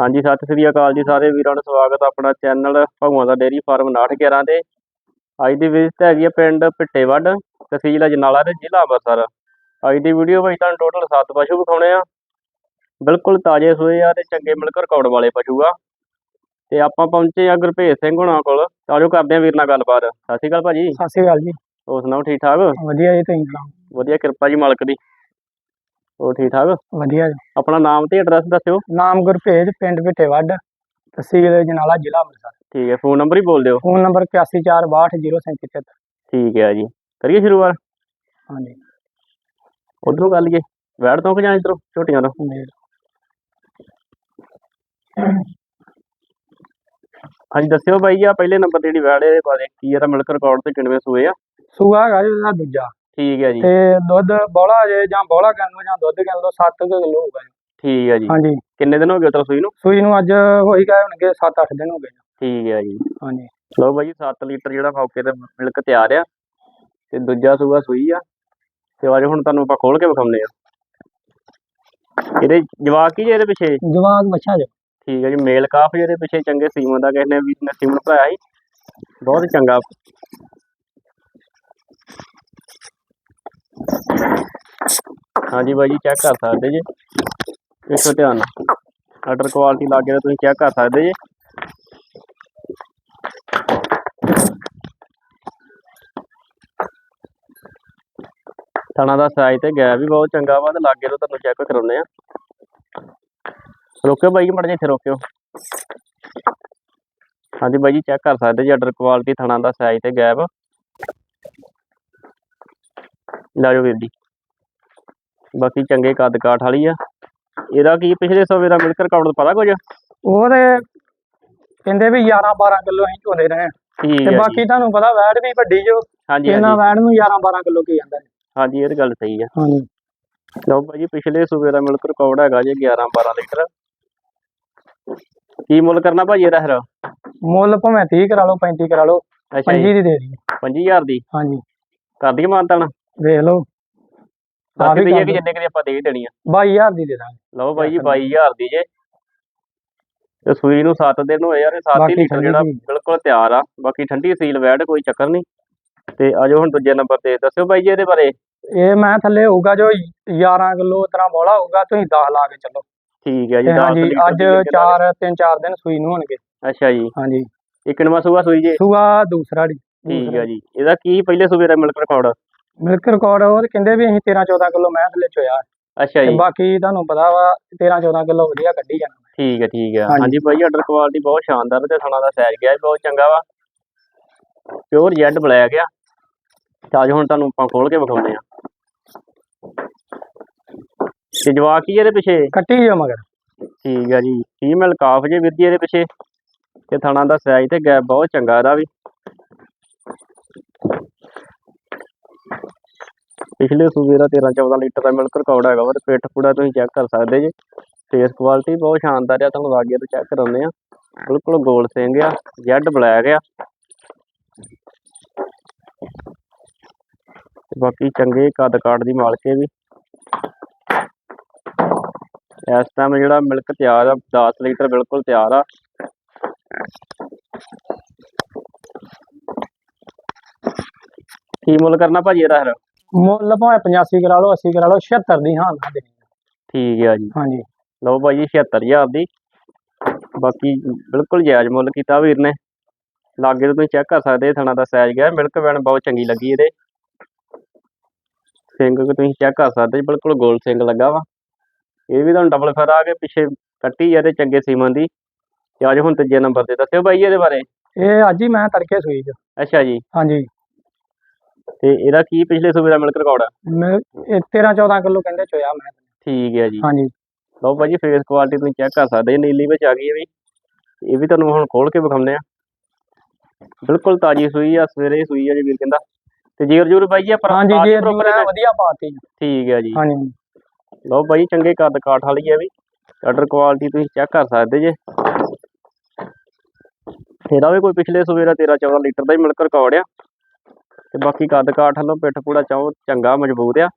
ਹਾਂਜੀ ਸਤਿ ਸ੍ਰੀ ਅਕਾਲ ਜੀ ਸਾਰੇ ਵੀਰਾਂ ਦਾ ਸਵਾਗਤ ਆਪਣਾ ਚੈਨਲ ਭਗਵਾਨ ਦਾ ਡੇਅਰੀ ਫਾਰਮ 6911 ਤੇ। ਅੱਜ ਦੀ ਵਿਜ਼ਿਟ ਹੈਗੀ ਆ ਪਿੰਡ ਪਿੱਟੇਵੱਡ ਤਹਿਸੀਲ ਅਜਨਾਲਾ ਤੇ ਜ਼ਿਲ੍ਹਾ ਅੰਮ੍ਰਿਤਸਰ। ਅੱਜ ਦੀ ਵੀਡੀਓ ਵਿੱਚ ਤੁਹਾਨੂੰ ਟੋਟਲ 7 ਪਸ਼ੂ ਵਿਖਾਉਣੇ ਆ। ਬਿਲਕੁਲ ਤਾਜ਼ੇ ਸੂਏ ਆ ਤੇ ਚੰਗੇ ਮਿਲਕ ਰਿਕਾਰਡ ਵਾਲੇ ਪਸ਼ੂ ਆ। ਤੇ ਆਪਾਂ ਪਹੁੰਚੇ ਆ ਗੁਰਭੇਜ ਸਿੰਘ ਹੁਣਾਂ ਕੋਲ। ਤਾਜੋ ਕਰਦੇ ਆ ਵੀਰ ਨਾਲ ਗੱਲਬਾਤ। ਸਤਿ ਸ਼੍ਰੀ ਅਕਾਲ ਭਾਜੀ। ਸਤਿ ਸ਼੍ਰੀ ਅਕਾਲ ਜੀ। ਹੋਰ ਸੁਣਾਓ ਠੀਕ ਠਾਕ? ਵਧੀਆ ਜੀ ਤੁਸੀਂ ਸੁਣਾਓ? ਵਧੀਆ ਕਿਰਪਾ ਜੀ ਮਾਲਕ ਦੀ। ਹੋਰ ਠੀਕ ਠਾਕ? ਵਧੀਆ ਜੀ। ਆਪਣਾ ਨਾਮ ਤੇ ਐਡਰੈਸ ਦੱਸਿਓ। ਨਾਮ ਗੁਰਭੇਜ ਪਿੰਡ ਭਿੱਟੇਵੱਡ ਤਹਿਸੀਲ ਜਨਾਲਾ ਜ਼ਿਲ੍ਹਾ ਅੰਮ੍ਰਿਤਸਰ। ਠੀਕ ਹੈ ਫੋਨ ਨੰਬਰ ਹੀ ਬੋਲ ਦਿਓ। ਫੋਨ ਨੰਬਰ 8146262037 ਠੀਕ ਹੈ ਜੀ। ਕਰੀਏ ਸ਼ੁਰੂਆਤ? ਹਾਂਜੀ। ਉਧਰੋਂ ਕਰ ਲਈਏ ਵੈੜ ਤੋਂ ਕਿ ਜਾਂ ਇਧਰੋਂ? ਛੋਟੀਆਂ ਤੋਂ? ਹਾਂਜੀ। ਦੱਸਿਓ ਬਾਈ ਜੀ ਆ ਪਹਿਲੇ ਨੰਬਰ ਤੇ ਜਿਹੜੀ ਵੈੜ ਇਹਦੇ ਬਾਰੇ ਕੀ ਇਹਦਾ ਮਿਲਕ ਰਿਕਾਰਡ ਤੇ ਕਿੰਨਵੇਂ ਸੂਏ ਆ। ਸੂਆ ਹੈਗਾ ਜੀ ਦੂਜਾ। ਠੀਕ ਹੈ ਜੀ। ਤੇ ਦੁੱਧ ਬੋਲਾ ਜੇ ਜਾਂ ਬੋਲਾ ਕਹਿ ਲਓ ਜਾਂ ਦੁੱਧ ਕਹਿ ਲਓ 7 ਕਿਲੋ ਹੋਊਗਾ ਜੀ ਠੀਕ ਹੈ ਜੀ। ਹਾਂਜੀ। ਕਿੰਨੇ ਦਿਨ ਹੋ ਗਏ ਉਤਰ ਸੂਈ ਨੂੰ? ਸੂਈ ਨੂੰ ਅੱਜ ਹੋਈ ਗਏ ਹੋਣਗੇ 7-8 ਦਿਨ ਹੋ ਗਏ। ਜੀ। ਠੀਕ ਹੈ ਜੀ। ਹਾਂਜੀ। ਲਓ ਬਾਈ ਜੀ 7 ਲੀਟਰ ਜਿਹੜਾ ਮੌਕੇ ਤੇ ਮਿਲਕ ਤਿਆਰ ਆ। ਤੇ ਦੂਜਾ ਸੂਆ ਸੂਈ ਆ। ਤੇ ਅੱਜ ਹੁਣ ਤੁਹਾਨੂੰ ਆਪਾਂ ਖੋਲ ਕੇ ਵਿਖਾਉਂਦੇ ਆ। ਇਹਦੇ ਜਵਾਕ ਕੀ ਜੇ ਇਹਦੇ ਪਿੱਛੇ? ਜਵਾਕ ਬੱਚਾ ਜੀ। ਠੀਕ ਹੈ ਜੀ ਮੇਲ ਕਾਫ ਜਿਹਦੇ ਪਿੱਛੇ ਚੰਗੇ ਸੀਮਨ ਦਾ ਕਿਸੇ ਨੇ ਵੀ ਨੇ ਸੀਮਨ ਭਰਾਇਆ ਸੀ। ਬਹੁਤ ਚੰਗਾ। ਹਾਂਜੀ ਬਾਈ ਜੀ ਚੈੱਕ ਕਰ ਸਕਦੇ ਜੀ। ਦੇਖੋ ਧਿਆਨ ਨਾਲ। ਆਰਡਰ ਕੁਆਲਿਟੀ ਲਾਗੇ ਤੁਸੀਂ ਚੈੱਕ ਕਰ ਸਕਦੇ ਜੀ। ਥਣਾ ਦਾ ਸਾਈਜ਼ ਤੇ ਗੈਪ ਵੀ ਬਹੁਤ ਚੰਗਾ ਵਾ, ਤੇ ਲਾਗੇ ਤੋਂ ਤੁਹਾਨੂੰ ਚੈੱਕ ਕਰਾਉਂਦੇ ਆ। ਰੋਕਿਓ ਬਾਈ ਮੜ ਜੇ ਇੱਥੇ ਰੋਕਿਓ। ਹਾਂਜੀ ਬਾਈ ਜੀ ਚੈੱਕ ਕਰ ਸਕਦੇ ਜੀ ਆਰਡਰ ਕੁਆਲਿਟੀ ਥਣਾ ਦਾ ਸਾਈਜ਼ ਤੇ ਗੈਪ। ਲੈ ਜਾਓ ਵੀਰ ਜੀ। ਬਾਕੀ ਚੰਗੇ ਕੱਦ ਕਾਠ ਵਾਲੀ ਆ। ਇਹਦਾ ਕੀ ਪਿਛਲੇ ਸਵੇਰਾ ਦਾ ਮਿਲਕ ਰਿਕਾਰਡ ਦਾ ਪਤਾ ਕੁਝ? ਉਹਦੇ ਕਹਿੰਦੇ ਵੀ 11-12 ਕਿਲੋ ਅਸੀਂ ਝੋਦੇ ਰਹੇ। ਠੀਕ ਤੇ ਬਾਕੀ ਤੁਹਾਨੂੰ ਪਤਾ ਵੈੜ ਵੀ ਵੱਡੀ ਜੋ ਹਾਂਜੀ ਇਹਨਾਂ ਵੈੜ ਨੂੰ 11-12 ਕਿਲੋ ਕੀ ਜਾਂਦਾ। ਹੈ ਹਾਂਜੀ ਇਹ ਤਾਂ ਗੱਲ ਸਹੀ ਆ। ਹਾਂਜੀ। ਲਓ ਭਾਜੀ ਪਿਛਲੇ ਸੂਬੇ ਦਾ ਮਿਲਕ ਰਿਕਾਰਡ ਹੈਗਾ ਜੀ 11 12 ਲੀਟਰ। ਕੀ ਮੁੱਲ ਕਰਨਾ ਭਾਜੀ ਇਹਦਾ ਫਿਰ? ਮੁੱਲ ਭਾਵੇਂ 30 ਕਰਾ ਲਓ 35 ਕਰਾ ਲਓ ਅੱਛਾ ਜੀ। 25 ਦੀ ਦੇ ਦੀ 25000 ਦੀ? ਹਾਂਜੀ। ਕਰ ਦਈਏ ਮਾਨਤਾਨ? ਵੇਖ ਲਓ। ਦੱਸ ਵੀ ਦਈਏ ਕਰ ਕਿ ਦਿਓ। ਜਿੰਨੇ ਕਿ ਆਪਾਂ ਦੇ ਹੀ ਦੇਣੀ ਆ। 22000 ਦੀ ਦੇ ਦਾਂਗੇ। ਲਓ ਭਾਈ ਜੀ ਦੱਸ ਦਿਓ। 22000 ਦੀ ਜੇ। ਤੇ ਸੂਈ ਨੂੰ 7 ਦਿਨ ਹੋਏ ਯਾਰ 7 ਬਾਕੀ ਲੀਟਰ ਠੰਡੀ ਜਿਹੜਾ ਸੀ। ਬਿਲਕੁਲ ਤਿਆਰ ਆ। ਬਾਕੀ ਠੰਡੀ ਸੀਲ ਵੈੜ ਕੋਈ ਚੱਕਰ ਨਹੀਂ। ਤੇ ਆਜੋ ਹੁਣ ਦੂਜੇ ਨੰਬਰ ਤੇ। ਦੱਸਿਓ ਬਾਈ ਜੀ ਇਹਦੇ ਬਾਰੇ। ਇਹ ਮੈਂ ਥੱਲੇ ਹੋਊਗਾ ਜੋ 11 ਕਿਲੋ ਤਰ੍ਹਾਂ ਬੋਲਾ ਹੋਊਗਾ ਤੁਸੀਂ 10 ਲਾ ਕੇ ਚੱਲੋ। ਠੀਕ ਹੈ ਜੀ ਤੇ 10 ਹਾਂਜੀ ਲੀਟਰ ਅੱਜ ਦੀ ਮਿਲਕ ਦਾ- 4 3 4 ਦਿਨ ਸੂਈ ਨੂੰ ਹੋਣਗੇ। ਅੱਛਾ ਜੀ। ਹਾਂਜੀ। ਇੱਕ ਨਵਾਂ ਸੂਆ ਸੂਈ ਜੇ। ਸੂਆ ਦੂਸਰਾ ਜੀ ਠੀਕ ਹੈ ਜੀ। ਇਹਦਾ ਕੀ ਪਹਿਲੇ ਸੂਬੇ ਦਾ ਮਿਲਕ ਰਿਕਾਰਡ? ਮਿਲਕ ਰਿਕਾਰਡ ਉਹ ਕਹਿੰਦੇ ਵੀ ਅਸੀਂ 13 14 ਕਿਲੋ ਮੈਂ ਥੱਲੇ ਚੋਇਆ। ਅੱਛਾ ਤੇ ਜੀ। ਬਾਕੀ ਤੁਹਾਨੂੰ ਪਤਾ ਵਾ 13 14 ਕਿਲੋ ਵਧੀਆ ਕੱਢੀ ਜਾਣਾ। ਠੀਕ ਹੈ ਠੀਕ ਹੈ ਹਾਂਜੀ। ਹਾਂਜੀ ਭਾਈ ਆਰਡਰ ਕੁਆਲਿਟੀ ਬਹੁਤ ਸ਼ਾਨਦਾਰ ਤੇ ਥਣਾ ਦਾ ਸਾਈਜ਼ ਗਿਆ ਬਹੁਤ ਚੰਗਾ ਵਾ। ਪਿਓਰ ਜੈਡ ਬਲੈਕ ਆ। ਅੱਜ ਹੁਣ ਤੁਹਾਨੂੰ ਆਪਾਂ ਖੋਲ ਕੇ ਵਿਖਾਉਂਦੇ ਆ ਤੇ ਜਵਾਕ ਕੀ ਇਹਦੇ ਪਿੱਛੇ? ਕੱਟੀ ਜੋ ਮਗਰ। ਠੀਕ ਹੈ ਜੀ। ਫੀਮੇਲ ਕਾਫ ਜੇ ਵੀਰ ਜੀ ਇਹਦੇ ਪਿੱਛੇ? ਤੇ ਥਣਾ ਦਾ ਸਾਈਜ਼ ਤੇ ਗੈਪ ਬਹੁਤ ਚੰਗਾ ਇਹਦਾ ਵੀ। ਪਿਛਲੇ ਸੂਬੇ ਦਾ 13 14 ਲੀਟਰ ਦਾ ਮਿਲਕ ਰਿਕਾਰਡ ਹੈਗਾ ਵਾ ਤੇ ਪਿੱਠ ਪੂੜਾ ਤੁਸੀਂ ਚੈੱਕ ਕਰ ਸਕਦੇ ਜੀ। ਫੇਸ ਕੁਆਲਿਟੀ ਬਹੁਤ ਸ਼ਾਨਦਾਰ ਆ, ਤੁਹਾਨੂੰ ਲਾਗੇ ਤੋਂ ਚੈੱਕ ਕਰਾਉਂਦੇ ਆ। ਬਿਲਕੁਲ ਗੋਲ ਸਿੰਘ ਆ ਜੈਡ ਬਲੈਕ ਆ। ਬਾਕੀ ਚੰਗੇ ਕੱਦ ਕਾਠ ਦੀ ਮਾਲਕੇ ਵੀ ਇਸ ਟਾਈਮ ਜਿਹੜਾ ਮਿਲਕ ਤਿਆਰ ਆ 10 ਲੀਟਰ ਬਿਲਕੁਲ ਤਿਆਰ ਆ। ਕੀ ਮੁੱਲ ਕਰਨਾ ਭਾਜੀ ਇਹਦਾ ਫਿਰ? ਮੁੱਲ ਭਾਵੇਂ 85 ਕਰਾ ਲਓ 80 ਕਰਾ ਲਓ 76 ਦੀ ਹਾਂ ਨਾ ਦੇਣੀ ਠੀਕ ਆ ਜੀ। ਹਾਂਜੀ। ਲਓ ਭਾਜੀ 76000 ਦੀ। ਬਾਕੀ ਬਿਲਕੁਲ ਜਾਇਜ਼ ਮੁੱਲ ਕੀਤਾ ਵੀਰ ਨੇ। ਲਾਗੇ ਤੋਂ ਤੁਸੀਂ ਚੈੱਕ ਕਰ ਸਕਦੇ ਥਣਾ ਦਾ ਸਾਈਜ਼ ਗਿਆ ਮਿਲਕ ਵੈਨ ਬਹੁਤ ਚੰਗੀ ਲੱਗੀ ਇਹਦੇ। ਸਿੰਘ ਤੁਸੀਂ ਚੈੱਕ ਕਰ ਸਕਦੇ ਬਿਲਕੁਲ ਗੋਲ ਸਿੰਘ ਲੱਗਾ ਵਾ। ਇਹ ਵੀ ਤੁਹਾਨੂੰ ਡਬਲ ਫਰ ਆ ਕੇ ਪਿੱਛੇ ਕੱਟੀ ਆ ਤੇ ਚੰਗੇ ਸੀਮਨ ਦੀ। ਤੇ ਅੱਜ ਹੁਣ ਤੀਜੇ ਨੰਬਰ ਤੇ ਦੱਸਿਓ ਬਾਈ ਇਹਦੇ ਬਾਰੇ। ਇਹ ਅੱਜ ਹੀ ਮੈਂ ਤੜਕੇ ਸੂਈ ਜੋ ਅੱਛਾ ਜੀ। ਹਾਂਜੀ। ਤੇ ਇਹਦਾ ਕੀ ਪਿਛਲੇ ਸੂਬੇ ਦਾ ਮਿਲਕ ਰਿਕਾਰਡ ਆ? ਮੈਂ ਇਹ 13 14 ਕਿਲੋ ਕਹਿੰਦੇ ਚੋਇਆ ਮੈਂ। ਠੀਕ ਹੈ ਜੀ। ਹਾਂਜੀ। ਲਓ ਭਾਜੀ ਫੇਸ ਕੁਆਲਿਟੀ ਤੁਸੀਂ ਚੈੱਕ ਕਰ ਸਕਦੇ ਨੀਲੀ ਵਿੱਚ ਆ ਗਈ ਇਹ ਵੀ। ਇਹ ਵੀ ਤੁਹਾਨੂੰ ਹੁਣ ਖੋਲ ਕੇ ਵਿਖਾਉਂਦੇ ਆ ਬਿਲਕੁਲ ਤਾਜੀ ਸੂਈ ਆ ਸਵੇਰੇ ਸੂਈ ਆ ਜੀ ਵੀਰ ਕਹਿੰਦਾ। ਤੇ ਜੀਰ ਜੂਰ ਬਾਈ ਜੀ ਆਪਾਂ ਹਾਂਜੀ ਜੀ ਵਧੀਆ ਪਾਤੀ ਠੀਕ ਹੈ ਜੀ। ਹਾਂਜੀ। ਲਓ ਬਾਈ ਚੰਗੇ ਕੱਦ ਕਾਠ ਵਾਲੀ ਹੈ ਵੀ। ਆਰਡਰ ਕੁਆਲਿਟੀ ਤੁਸੀਂ ਚੈੱਕ ਕਰ ਸਕਦੇ ਜੇ। ਇਹਦਾ ਵੀ ਕੋਈ ਪਿਛਲੇ ਸਵੇਰ ਦਾ 13 14 ਲੀਟਰ ਦਾ ਹੀ ਮਿਲਕ ਰਿਕਾਰਡ ਆ। ਤੇ ਬਾਕੀ ਕੱਦ ਕਾਠ ਵੱਲੋਂ ਪਿੱਠ ਪੂੜਾ ਚਾਹੋ ਚੰਗਾ ਮਜ਼ਬੂਤ ਆ।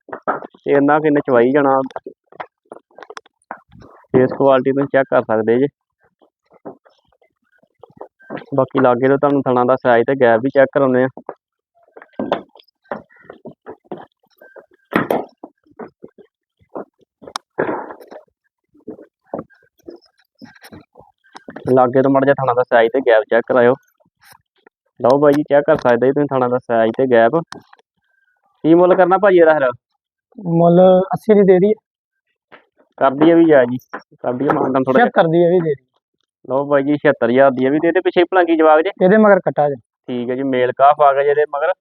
ਤੇ ਇੰਨਾ ਕਿੰਨੇ ਚਵਾਈ ਜਾਣਾ। ਫੇਸ ਕੁਆਲਿਟੀ ਤੁਸੀਂ ਚੈੱਕ ਕਰ ਸਕਦੇ ਜੇ। ਬਾਕੀ ਲਾਗੇ ਤੋਂ ਤੁਹਾਨੂੰ ਥਣਾ ਦਾ ਸਾਈਜ਼ ਤੇ ਗੈਪ ਵੀ ਚੈੱਕ ਕਰਾਉਂਦੇ ਆ। ਲਾਗੇ ਤੋਂ ਮੜ ਜਾ ਥਣਾ ਦਾ ਸਾਈਜ਼ ਤੇ ਗੈਪ ਚੈੱਕ ਕਰਾਇਓ। ਲਓ ਬਾਈ ਜੀ ਚੈੱਕ ਕਰ ਸਕਦੇ ਤੁਸੀਂ ਥਣਾ ਦਾ ਸਾਈਜ਼ ਤੇ ਗੈਪ ਕੀ ਮੁੱਲ ਕਰਨਾ ਭਾਜੀ ਇਹਦਾ ਫਿਰ? ਮੁੱਲ 80 ਦੀ ਦੇ ਕਰਦੀ ਹੈ ਵੀ ਜਾ ਜੀ ਕਰਦੀ ਹੈ ਮਾਨਦਾਨ ਥੋੜਾ 76 ਦੀ ਇਹ ਵੀ ਦੇ ਦੀ ਲਓ ਬਾਈ ਜੀ 76000 ਦੀ ਹੈ ਵੀ ਤੇ ਇਹਦੇ ਪਿੱਛੇ ਭਲਾਂਕੀ ਜਵਾਬ ਜੇ। ਇਹਦੇ ਮਗਰ ਕੱਟਾ ਜੇ। ਠੀਕ ਹੈ ਜੀ ਮੇਲ ਕਾਫ ਆ ਗਿਆ ਜਿਹਦੇ ਮਗਰ।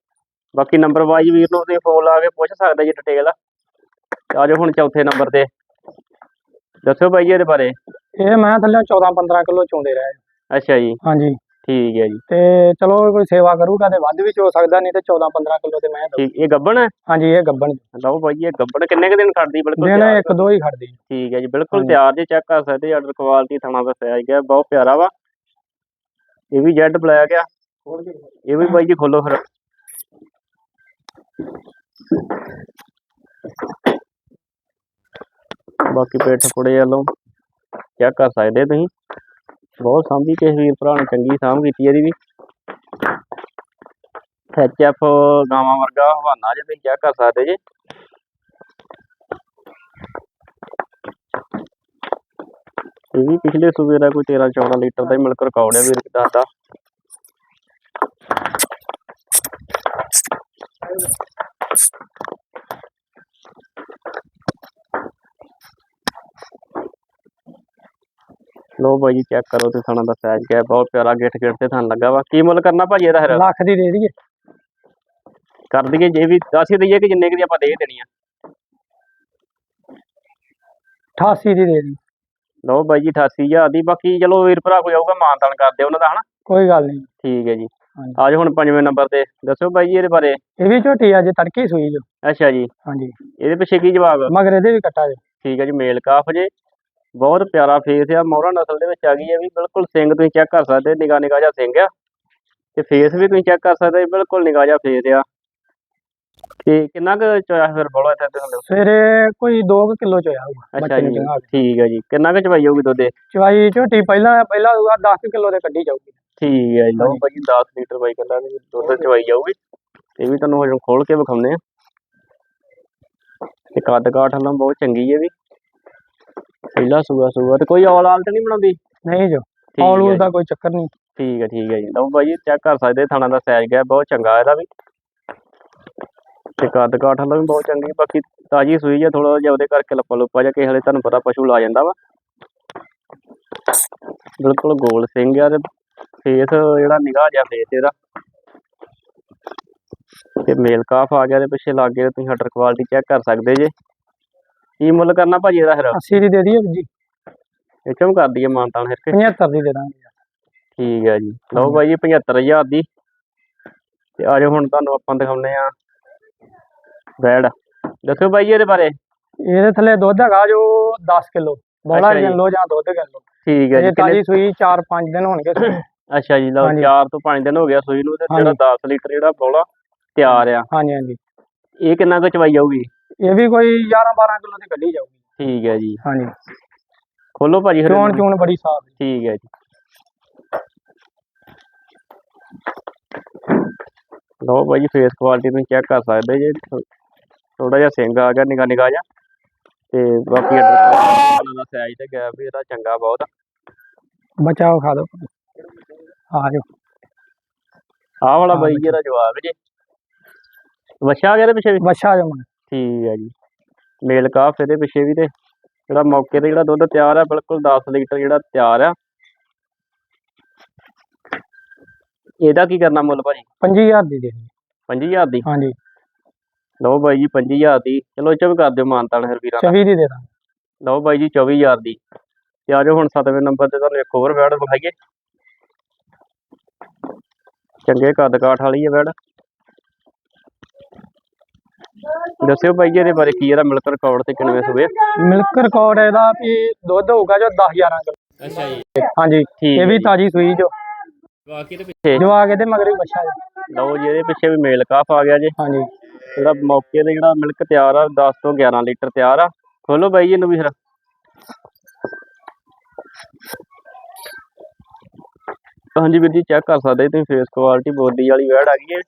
ਬਾਕੀ ਨੰਬਰ ਵਾਈਜ਼ ਵੀਰ ਨੂੰ ਤੁਸੀਂ ਫੋਨ ਲਾ ਕੇ ਪੁੱਛ ਸਕਦੇ ਜੀ ਡਿਟੇਲ ਆ ਜਾਓ ਹੁਣ ਚੌਥੇ ਨੰਬਰ ਤੇ। ਦੱਸੋ ਜੀ ਇਹਦੇ ਬਾਰੇ। ਇਹ ਮੈਂ ਥੱਲੇ 14 15 ਕਿਲੋ ਚੋਂਦੇ ਰਹੇ। ਅੱਛਾ ਜੀ। ਹਾਂਜੀ। ਠੀਕ ਹੈ ਜੀ। ਤੇ ਚਲੋ ਕੋਈ ਸੇਵਾ ਕਰੂਗਾ ਤੇ ਵੱਧ ਵੀ ਚੋ ਸਕਦਾ ਨਹੀਂ ਤੇ 14 15 ਕਿਲੋ ਤੇ ਮੈਂ ਦਊ। ਠੀਕ ਇਹ ਗੱਬਣ ਹੈ? ਹਾਂਜੀ ਇਹ ਗੱਬਣ ਲਓ ਜੀ ਇਹ ਗੱਬਣ ਕਿੰਨੇ ਕੁ ਦਿਨ ਖੜਦੀ ਬਿਲਕੁਲ ਦਿਨ? ਇੱਕ ਦੋ ਹੀ ਖੜਦੀ ਠੀਕ ਹੈ ਜੀ ਬਿਲਕੁਲ। ਤਿਆਰ ਜੀ ਚੈੱਕ ਕਰ ਸਕਦੇ ਆਰਡਰ ਕੁਆਲਿਟੀ ਥਣਾ ਦਾ ਸਾਈਜ਼ ਗਿਆ ਬਹੁਤ ਪਿਆਰਾ ਵਾ। ਇਹ ਵੀ ਜੈਡ ਬਲੈਕ ਆ। ਇਹ ਵੀ ਬਾਈ ਜੀ ਖੋਲੋ ਫਿਰ। ਬਾਕੀ ਪੇਟ ਫੁੜੇ ਵੱਲੋਂ ਚੈੱਕ ਕਰ ਸਕਦੇ ਤੁਸੀਂ। ਬਹੁਤ ਸਾਂਭੀ ਕਿਸੇ ਵੀਰ ਭਰਾ ਨੇ, ਚੰਗੀ ਸਾਂਭ ਕੀਤੀ ਇਹਦੀ ਵੀ। ਐਫ ਗਾਵਾਂ ਵਰਗਾ ਹਵਾਨਾ ਜੇ ਤੁਸੀਂ ਚੈੱਕ ਕਰ ਸਕਦੇ ਜੇ। ਇਹ ਵੀ ਪਿਛਲੇ ਸੂਬੇ ਦਾ ਕੋਈ 13 14 ਲੀਟਰ ਦਾ ਹੀ ਮਿਲਕ ਰਿਕਾਰਡ ਹੈ ਵੀਰ ਦੱਸਦਾ ਲੋ ਬਾਈ ਜੀ ਚੈੱਕ ਕਰੋ ਤੇ ਥਾਣਾ ਦਾ ਸਾਈਜ਼ ਕਿਆ ਹੈ, ਬਹੁਤ ਪਿਆਰਾ ਗਿੱਠ ਗਿੱਠ ਤੇ ਥਣ ਲੱਗਾ ਵਾ। ਕੀ ਮੁੱਲ ਕਰਨਾ ਭਾਜੀ ਇਹਦਾ ਫਿਰ? ਲੱਖ ਦੀ ਦੇ ਦਈਏ। ਕਰ ਦਈਏ ਜੇ ਵੀ ਦੱਸ ਹੀ ਦਈਏ ਕਿ ਜਿੰਨੇ ਕੁ ਦੀ ਆਪਾਂ ਦੇ ਦੇਣੀ ਆ। 88 ਦੀ ਦੇ ਦੀ ਲੋ ਬਾਈ ਜੀ 88000 ਦੀ ਬਾਕੀ ਚਲੋ ਵੀਰ ਭਰਾ ਕੋਈ ਆਊਗਾ ਮਾਨਤਾਨ ਕਰਦੇ ਉਹਨਾਂ ਦਾ ਹਨਾ? ਕੋਈ ਗੱਲ ਨਹੀਂ। ਠੀਕ ਹੈ ਜੀ। ਹਾਂਜੀ। ਆਜੋ ਹੁਣ ਪੰਜਵੇਂ ਨੰਬਰ ਤੇ। ਦੱਸੋ ਬਾਈ ਜੀ ਇਹਦੇ ਬਾਰੇ। ਇਹ ਵੀ ਝੋਟੀ ਅੱਜ ਤੜਕੇ ਹੀ ਸੂਈ ਜੋ ਅੱਛਾ ਜੀ। ਹਾਂਜੀ। ਇਹਦੇ ਪਿੱਛੇ ਕੀ ਜਵਾਬ? ਮਗਰ ਇਹਦੇ ਵੀ ਕੱਟਾ ਜੇ। ਠੀਕ ਹੈ ਜੀ ਮੇਲ ਕਾਫ ਜੇ। ਬਹੁਤ ਪਿਆਰਾ ਫੇਸ ਆ ਮੋਹਰਾ ਨਸਲ ਦੇ ਵਿੱਚ ਆ ਗਈ ਹੈ ਵੀ ਬਿਲਕੁਲ ਸਿੰਘ ਤੁਸੀਂ ਚੈੱਕ ਕਰ ਸਕਦੇ ਨਿਗਾ ਨਿਗਾ ਜਿਹਾ ਸਿੰਘ ਆ। ਤੇ ਫੇਸ ਵੀ ਤੁਸੀਂ ਚੈੱਕ ਕਰ ਸਕਦੇ ਬਿਲਕੁਲ ਨਿਗਾ ਜਿਹਾ ਫੇਸ ਆ। ਤੇ ਕਿੰਨਾ ਕੁ ਚੋਇਆ ਫਿਰ ਬੋਲੋ ਇੱਥੇ ਤੇ ਹੁਣ ਸਵੇਰੇ ਕੋਈ 2 ਕਿਲੋ ਚ ਹੋਇਆ ਹੋਊਗਾ ਅੱਛਾ ਜੀ ਠੀਕ ਹੈ ਜੀ। ਕਿੰਨਾ ਕੁ ਚਵਾਈ ਹੋਊਗੀ ਦੁੱਧ ਦੇ ਚਵਾਈ ਝੋਟੀ ਪਹਿਲਾਂ ਪਹਿਲਾਂ ਹੋਊਗਾ 10 ਕਿਲੋ ਦੇ ਕੱਢੀ ਜਾਊਗੀ। ਠੀਕ ਹੈ ਜੀ ਲਓ ਹਾਂਜੀ। ਭਾਜੀ 10 ਲੀਟਰ ਬਾਈ ਵੀ ਦੁੱਧ ਚਵਾਈ ਜਾਊਗੀ। ਇਹ ਵੀ ਤੁਹਾਨੂੰ ਹੁਣ ਖੋਲ ਕੇ ਵਿਖਾਉਂਦੇ ਆ। ਤੇ ਕੱਦ ਕਾਠ ਹਲਾਂ ਬਹੁਤ ਚੰਗੀ ਹੈ ਵੀ। ਪਹਿਲਾ ਸੂਆ ਸੂਆ ਤੇ ਕੋਈ ਔਲ ਆਲ ਤੇ ਨਹੀਂ ਬਣਾਉਂਦੀ? ਨਹੀਂ ਜੋ ਔਲੂ ਹੈ ਦਾ ਕੋਈ ਚੱਕਰ ਨਹੀਂ। ਠੀਕ ਹੈ ਠੀਕ ਹੈ ਜੀ। ਲਓ ਭਾਜੀ ਚੈੱਕ ਕਰ ਸਕਦੇ ਥਾਣਾ ਦਾ ਸਾਈਜ਼ ਗਿਆ ਬਹੁਤ ਚੰਗਾ ਇਹਦਾ ਵੀ। ਤੇ ਕੱਦ ਕਾਠ ਹਲਾਂ ਵੀ ਬਹੁਤ ਚੰਗੀ ਬਾਕੀ ਤਾਜੀ ਸੂਈ ਆ ਥੋੜਾ ਜਿਹਾ ਉਹਦੇ ਕਰਕੇ ਲੱਪਾ ਲੁੱਪਾ ਜਿਹਾ ਕਿਸੇ ਵੇਲੇ ਤੁਹਾਨੂੰ ਪਤਾ ਪਸ਼ੂ ਲਾ ਜਾਂਦਾ ਵਾ। ਬਿਲਕੁਲ ਗੋਲ ਸਿੰਘ ਆ ਤੇ ਫੇਸ ਜਿਹੜਾ ਨਿਗਾਹ ਜਿਹਾ ਫੇਸ ਇਹਦਾ। ਤੇ ਮੇਲ ਕਾਫ ਆ ਗਿਆ ਤੇ ਪਿੱਛੇ ਲੱਗੇ ਤੁਸੀਂ ਹਟਰ ਕੁਆਲਿਟੀ ਚੈੱਕ ਕਰ ਸਕਦੇ ਜੇ। ਕੀ ਮੁੱਲ ਕਰਨਾ ਭਾਜੀ ਇਹਦਾ ਫਿਰ? 80 ਦੀ ਦੇ ਦਈਏ ਜੀ। ਇਹ ਚੋਂ ਕਰ ਦਈਏ ਮਾਨਤਾਨ ਫਿਰ ਕੇ। 75 ਦੀ ਦੇ ਦਾਂਗੇ। ਠੀਕ ਹੈ ਜੀ। ਲਓ ਜੀ 75000 ਦੀ। ਤੇ ਆਜੋ ਹੁਣ ਤੁਹਾਨੂੰ ਆਪਾਂ ਦਿਖਾਉਂਦੇ ਆ ਬੈਡ। ਦੱਸੋ ਜੀ ਇਹਦੇ ਬਾਰੇ। ਇਹਦੇ ਥੱਲੇ ਦੁੱਧ ਹੈਗਾ ਜੋ 10 ਕਿਲੋ। ਬੋਲਾ ਜੀ। ਕਿਲੋ ਜਾਂ ਦੁੱਧ ਕਿਲੋ। ਠੀਕ ਹੈ ਜੀ। ਤਾਜੀ ਸੂਈ 4-5 ਦਿਨ ਹੋਣਗੇ। ਅੱਛਾ ਜੀ ਲਓ ਹਾਂਜੀ। 4 ਤੋਂ 5 ਦਿਨ ਹੋ ਗਿਆ ਸੂਈ ਨੂੰ ਤੇ ਜਿਹੜਾ ਹਾਂਜੀ। 10 ਲੀਟਰ ਜਿਹੜਾ ਬੋਲਾ ਤਿਆਰ ਆ। ਹਾਂਜੀ ਹਾਂਜੀ। ਇਹ ਕਿੰਨਾ ਕੁ ਚਵਾਈ ਜਾਊਗੀ ਇਹ ਵੀ ਕੋਈ 11-12 ਕਿਲੋ ਦੀ ਕੱਢੀ ਜਾਊਗੀ। ਠੀਕ ਹੈ ਜੀ। ਹਾਂਜੀ। ਖੋਲੋ ਭਾਜੀ ਫਿਰ ਚੋਣ ਇਹਨੂੰ। ਚੂਣ ਬੜੀ ਸਾਫ਼ ਹੈ ਠੀਕ ਹੈ ਜੀ। ਲਓ ਭਾਈ ਜੀ ਫੇਸ ਕੁਆਲਿਟੀ ਤੁਸੀਂ ਚੈੱਕ ਕਰ ਸਕਦੇ ਜੇ। ਥੋੜਾ ਜਿਹਾ ਸਿੰਘ ਆ ਗਿਆ ਨਿਗਾ ਨਿਗਾ ਜਿਹਾ। ਤੇ ਬਾਕੀ ਅਡਰ ਦਾ ਸਾਈਜ਼ ਤੇ ਗੈਪ ਵੀ ਇਹਦਾ ਚੰਗਾ ਬਹੁਤ ਬਚਾਓ ਖਾ ਦੋ ਆ ਜਾਓ। ਆਹ ਵਾਲਾ ਹਾਂ ਬਾਈ ਜੀ ਇਹਦਾ ਜਵਾਬ ਜੇ। ਵਛਾ ਆ ਗਿਆ ਇਹਦੇ ਪਿੱਛੇ ਵੀ? ਬੱਛਾ ਜੋ ਮਨ ਠੀਕ ਹੈ ਜੀ। ਮੇਲ ਕਾਫ ਇਹਦੇ ਪਿੱਛੇ ਵੀ ਤੇ। ਜਿਹੜਾ ਮੌਕੇ ਤੇ ਜਿਹੜਾ ਦੁੱਧ ਤਿਆਰ ਆ ਬਿਲਕੁਲ 10 ਲੀਟਰ ਜਿਹੜਾ ਤਿਆਰ ਆ। ਇਹਦਾ ਕੀ ਕਰਨਾ ਮੁੱਲ ਭਾਜੀ? 5000 ਦੀ ਦੇ ਦਿਓ। 5000 ਦੀ? ਹਾਂਜੀ। ਲਓ ਬਾਈ ਜੀ 25000 ਦੀ। ਚਲੋ ਇਹ 'ਚ ਵੀ ਕਰ ਦਿਓ ਮਾਨਤਾਨ ਫਿਰ ਵੀਰਾਂ ਦਾ। 24 ਦੀ ਦੇ ਦਾਂਗੇ। ਲਓ ਬਾਈ ਜੀ 24000 ਦੀ। ਤੇ ਆਜੋ ਹੁਣ 7ਵੇਂ ਨੰਬਰ ਤੇ ਤੁਹਾਨੂੰ ਇੱਕ ਹੋਰ ਬੈਡ ਵਿਖਾਈਏ। ਚੰਗੇ ਕੱਦ ਕਾਠ ਵਾਲੀ ਹੈ ਬੈਡ। ਦੱਸਿਓ ਬਾਈ ਜੀ ਇਹਦੇ ਬਾਰੇ ਕੀ ਇਹਦਾ ਮਿਲਕ ਰਿਕਾਰਡ ਤੇ ਕਿੰਨਵੇਂ ਸੂਏ ਮਿਲਕ ਰਿਕਾਰਡ ਇਹਦਾ ਵੀ ਦੁੱਧ ਹੋਊਗਾ ਜੋ 10-11 ਕਿਲੋ। ਅੱਛਾ ਜੀ। ਹਾਂਜੀ ਠੀਕ ਇਹ ਵੀ ਤਾਜੀ ਸੂਈ ਜੋ। ਬਾਕੀ ਦੇ ਪਿੱਛੇ ਜਵਾ ਕੇ ਤੇ ਮਗਰ ਵੀ ਬੱਛਾ ਜੋ। ਲਓ ਜੀ ਇਹਦੇ ਪਿੱਛੇ ਵੀ ਮੇਲ ਕਾਫ ਆ ਗਿਆ ਜੀ। ਹਾਂਜੀ। ਜਿਹੜਾ ਮੌਕੇ ਤੇ ਜਿਹੜਾ ਮਿਲਕ ਤਿਆਰ ਆ 10 ਤੋਂ 11 ਲੀਟਰ ਤਿਆਰ ਆ। ਖੋਲੋ ਬਾਈ ਜੀ ਇਹਨੂੰ ਵੀ ਫਿਰ। ਹਾਂਜੀ ਵੀਰ ਜੀ ਚੈੱਕ ਕਰ ਸਕਦੇ ਤੁਸੀਂ ਫੇਸ ਕੁਆਲਿਟੀ ਬੋਡੀ ਵਾਲੀ ਵੈੜ ਆ ਗਈ ਹੈ।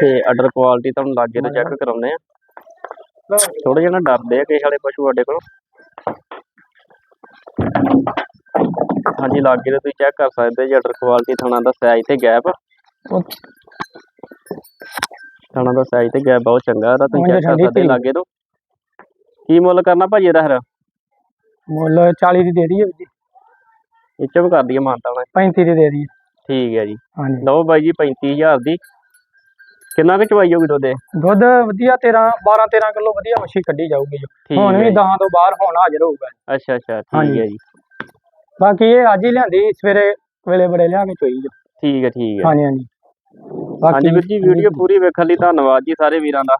ਤੇ ਆਰਡਰ ਕੁਆਲਿਟੀ ਤੁਹਾਨੂੰ ਲਾਗੇ ਤੋਂ ਚੈੱਕ ਕਰਾਉਂਦੇ ਆ ਥੋੜੇ ਜਿਹਾ ਨਾ ਡਰਦੇ ਆ ਕਿਸੇ ਵਾਲੇ ਪਸ਼ੂ ਸਾਡੇ ਕੋਲ। ਹਾਂਜੀ ਲਾਗੇ ਤੋਂ ਤੁਸੀਂ ਚੈੱਕ ਕਰ ਸਕਦੇ ਜੀ ਆਰਡਰ ਕੁਆਲਿਟੀ ਥਣਾ ਦਾ ਸਾਈਜ਼ ਤੇ ਗੈਪ ਥਣਾ ਦਾ ਸਾਈਜ਼ ਤੇ ਗੈਪ ਬਹੁਤ ਚੰਗਾ ਇਹਦਾ ਤੁਸੀਂ ਚੈੱਕ ਕਰ ਸਕਦੇ। ਲਾਗੇ ਤੋਂ। ਕੀ ਮੁੱਲ ਕਰਨਾ ਭਾਜੀ ਇਹਦਾ ਫਿਰ? ਮੁੱਲ 40 ਦੀ ਦੇ ਦਈਏ ਵੀਰ ਜੀ। ਇਹ 'ਚ ਵੀ ਕਰ ਦਈਏ ਮਾਨਤਾ ਨਾਲ। 35 ਦੀ ਦੇ ਦਈਏ। ਠੀਕ ਹੈ ਜੀ। ਹਾਂਜੀ। ਲਓ ਬਾਈ ਜੀ 35000 ਦੀ। ਕਿੰਨਾ ਕੁ ਚਵਾਈ ਹੋਗੀ ਦੁੱਧ? ਦੁੱਧ ਵਧੀਆ 13 12 13 ਕਿਲੋ ਵਧੀਆ ਮੱਛੀ ਕੱਢੀ ਜਾਊਗੀ ਜੋ। ਹੁਣ ਵੀ। 10 ਤੋਂ ਬਾਹਰ ਹੁਣ ਹਾਜ਼ਰ ਹੋਊਗਾ ਅੱਛਾ ਅੱਛਾ ਠੀਕ। ਹੈ ਜੀ। ਬਾਕੀ ਇਹ ਅੱਜ ਹੀ ਲਿਆਂਦੀ ਸਵੇਰੇ ਵੇਲੇ ਬੜੇ ਲਿਆ ਕੇ ਚੋਈ ਜੋ। ਠੀਕ ਹੈ ਠੀਕ ਹੈ। ਹਾਂਜੀ ਹਾਂਜੀ। ਹਾਂਜੀ ਵੀਰ ਜੀ ਵੀਡੀਓ ਪੂਰੀ ਵੇਖਣ ਲਈ ਧੰਨਵਾਦ ਜੀ ਸਾਰੇ ਵੀਰਾਂ ਦਾ।